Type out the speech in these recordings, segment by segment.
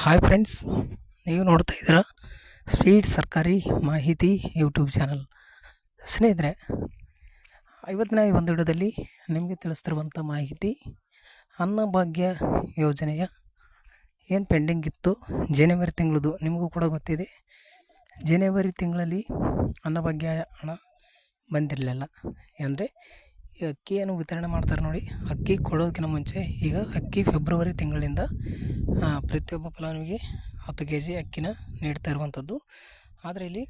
Hi friends ನೀವು ನೋಡ್ತಾ ಇದ್ದೀರಾ ಸ್ವೀಟ್ ಸರ್ಕಾರಿ ಮಾಹಿತಿ ಯೂಟ್ಯೂಬ್ ಚಾನಲ್ ಸ್ನೇಹಿತರೆ ಇವತ್ತಿನ ಈ ಒಂದು ವಿಡಿಯೋದಲ್ಲಿ ನಿಮಗೆ ತಿಳಿಸ್ತಿರುವಂಥ ಮಾಹಿತಿ, ಅನ್ನಭಾಗ್ಯ ಯೋಜನೆಯ ಏನು ಪೆಂಡಿಂಗ್ ಇತ್ತು? ಜನವರಿ ತಿಂಗಳದು ನಿಮಗೂ ಕೂಡ ಗೊತ್ತಿದೆ. ಜನವರಿ ತಿಂಗಳಲ್ಲಿ ಅನ್ನಭಾಗ್ಯ ಹಣ ಬಂದಿರಲಿಲ್ಲ. ಅಂದರೆ ಈ ಅಕ್ಕಿಯನ್ನು ವಿತರಣೆ ಮಾಡ್ತಾರೆ ನೋಡಿ. ಅಕ್ಕಿ ಕೊಡೋದಕ್ಕಿಂತ ಮುಂಚೆ ಈಗ ಅಕ್ಕಿ ಫೆಬ್ರವರಿ ತಿಂಗಳಿಂದ ಪ್ರತಿಯೊಬ್ಬ ಫಲಾನುಭವಿಗೆ ಹತ್ತು ಕೆ ಜಿ ಅಕ್ಕಿನ ನೀಡ್ತಾ ಇರುವಂಥದ್ದು. ಆದರೆ ಇಲ್ಲಿ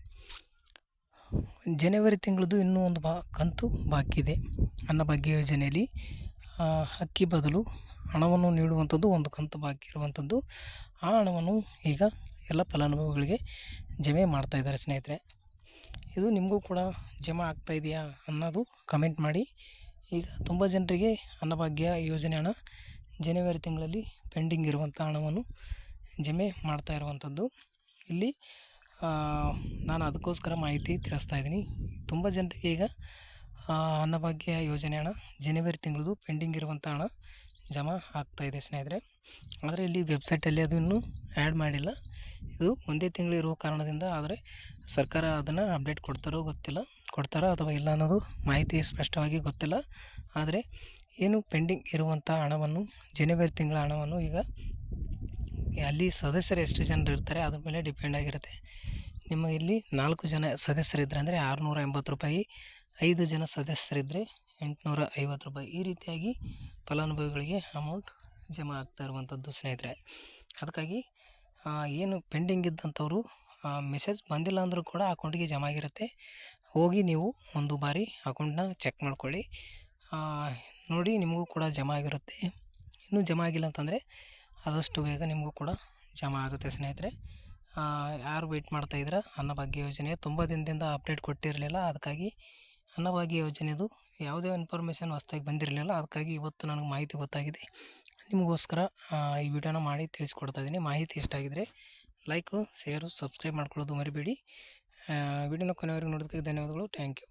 ಜನವರಿ ತಿಂಗಳದ್ದು ಇನ್ನೂ ಒಂದು ಬಾ, ಕಂತು ಬಾಕಿ ಇದೆ. ಅನ್ನಭಾಗ್ಯ ಯೋಜನೆಯಲ್ಲಿ ಅಕ್ಕಿ ಬದಲು ಹಣವನ್ನು ನೀಡುವಂಥದ್ದು ಒಂದು ಕಂತು ಬಾಕಿ ಇರುವಂಥದ್ದು. ಆ ಹಣವನ್ನು ಈಗ ಎಲ್ಲ ಫಲಾನುಭವಿಗಳಿಗೆ ಜಮೆ ಮಾಡ್ತಾ ಇದ್ದಾರೆ ಸ್ನೇಹಿತರೆ. ಇದು ನಿಮಗೂ ಕೂಡ ಜಮಾ ಆಗ್ತಾ ಇದೆಯಾ ಅನ್ನೋದು ಕಮೆಂಟ್ ಮಾಡಿ. ಈಗ ತುಂಬ ಜನರಿಗೆ ಅನ್ನಭಾಗ್ಯ ಯೋಜನೆ ಹಣ ಜನವರಿ ತಿಂಗಳಲ್ಲಿ ಪೆಂಡಿಂಗ್ ಇರುವಂಥ ಹಣವನ್ನು ಜಮೆ ಮಾಡ್ತಾ ಇರುವಂಥದ್ದು ಇಲ್ಲಿ ನಾನು ಅದಕ್ಕೋಸ್ಕರ ಮಾಹಿತಿ ತಿಳಿಸ್ತಾ ಇದ್ದೀನಿ. ತುಂಬ ಜನರಿಗೆ ಈಗ ಅನ್ನಭಾಗ್ಯ ಯೋಜನೆ ಹಣ ಜನವರಿ ತಿಂಗಳದು ಪೆಂಡಿಂಗ್ ಇರುವಂಥ ಹಣ ಜಮಾ ಆಗ್ತಾ ಇದೆ ಸ್ನೇಹಿತರೆ. ಆದರೆ ಇಲ್ಲಿ ವೆಬ್ಸೈಟಲ್ಲಿ ಅದು ಇನ್ನೂ ಆ್ಯಡ್ ಮಾಡಿಲ್ಲ. ಇದು ಒಂದೇ ತಿಂಗಳು ಇರುವ ಕಾರಣದಿಂದ ಆದರೆ ಸರ್ಕಾರ ಅದನ್ನು ಅಪ್ಡೇಟ್ ಕೊಡ್ತಾರೋ ಗೊತ್ತಿಲ್ಲ. ಕೊಡ್ತಾರೋ ಅಥವಾ ಇಲ್ಲ ಅನ್ನೋದು ಮಾಹಿತಿ ಸ್ಪಷ್ಟವಾಗಿ ಗೊತ್ತಿಲ್ಲ. ಆದರೆ ಏನು ಪೆಂಡಿಂಗ್ ಇರುವಂಥ ಹಣವನ್ನು, ಜನವರಿ ತಿಂಗಳ ಹಣವನ್ನು ಈಗ ಅಲ್ಲಿ ಸದಸ್ಯರು ಎಷ್ಟು ಜನರು ಇರ್ತಾರೆ ಅದ್ರ ಮೇಲೆ ಡಿಪೆಂಡ್ ಆಗಿರುತ್ತೆ. ನಿಮ್ಮ ಇಲ್ಲಿ ನಾಲ್ಕು ಜನ ಸದಸ್ಯರಿದ್ದರೆ ಅಂದರೆ ಆರುನೂರ ಎಂಬತ್ತು ರೂಪಾಯಿ, ಐದು ಜನ ಸದಸ್ಯರಿದ್ದರೆ ಎಂಟುನೂರ ಐವತ್ತು ರೂಪಾಯಿ. ಈ ರೀತಿಯಾಗಿ ಫಲಾನುಭವಿಗಳಿಗೆ ಅಮೌಂಟ್ ಜಮಾ ಆಗ್ತಾ ಇರುವಂಥದ್ದು ಸ್ನೇಹಿತರೆ. ಅದಕ್ಕಾಗಿ ಏನು ಪೆಂಡಿಂಗ್ ಇದ್ದಂಥವ್ರು ಮೆಸೇಜ್ ಬಂದಿಲ್ಲ ಅಂದರೂ ಕೂಡ ಅಕೌಂಟಿಗೆ ಜಮಾ ಆಗಿರುತ್ತೆ. ಹೋಗಿ ನೀವು ಒಂದು ಬಾರಿ ಅಕೌಂಟ್ನ ಚೆಕ್ ಮಾಡ್ಕೊಳ್ಳಿ. ನೋಡಿ ನಿಮಗೂ ಕೂಡ ಜಮಾ ಆಗಿರುತ್ತೆ. ಇನ್ನೂ ಜಮಾ ಆಗಿಲ್ಲ ಅಂತಂದರೆ ಆದಷ್ಟು ಬೇಗ ನಿಮಗೂ ಕೂಡ ಜಮಾ ಆಗುತ್ತೆ ಸ್ನೇಹಿತರೆ. ಯಾರು ವೆಯ್ಟ್ ಮಾಡ್ತಾ ಇದ್ದೀರಾ? ಅನ್ನಭಾಗ್ಯ ಯೋಜನೆ ತುಂಬ ದಿನದಿಂದ ಅಪ್ಡೇಟ್ ಕೊಟ್ಟಿರಲಿಲ್ಲ. ಅದಕ್ಕಾಗಿ ಅನ್ನಭಾಗ್ಯ ಯೋಜನೆದು ಯಾವುದೇ ಇನ್ಫಾರ್ಮೇಷನ್ ಹೊಸ್ದಾಗಿ ಬಂದಿರಲಿಲ್ಲ. ಅದಕ್ಕಾಗಿ ಇವತ್ತು ನನಗೆ ಮಾಹಿತಿ ಗೊತ್ತಾಗಿದೆ. ನಿಮಗೋಸ್ಕರ ಈ ವಿಡಿಯೋನ ಮಾಡಿ ತಿಳಿಸ್ಕೊಡ್ತಾ ಇದ್ದೀನಿ. ಮಾಹಿತಿ ಇಷ್ಟ ಆಗಿದರೆ ಲೈಕು, ಶೇರು, ಸಬ್ಸ್ಕ್ರೈಬ್ ಮಾಡ್ಕೊಳ್ಳೋದು ಮರಿಬೇಡಿ. ವಿಡಿಯೋನ ಕೊನೆವರೆಗೂ ನೋಡೋದಕ್ಕೆ ಧನ್ಯವಾದಗಳು. Thank you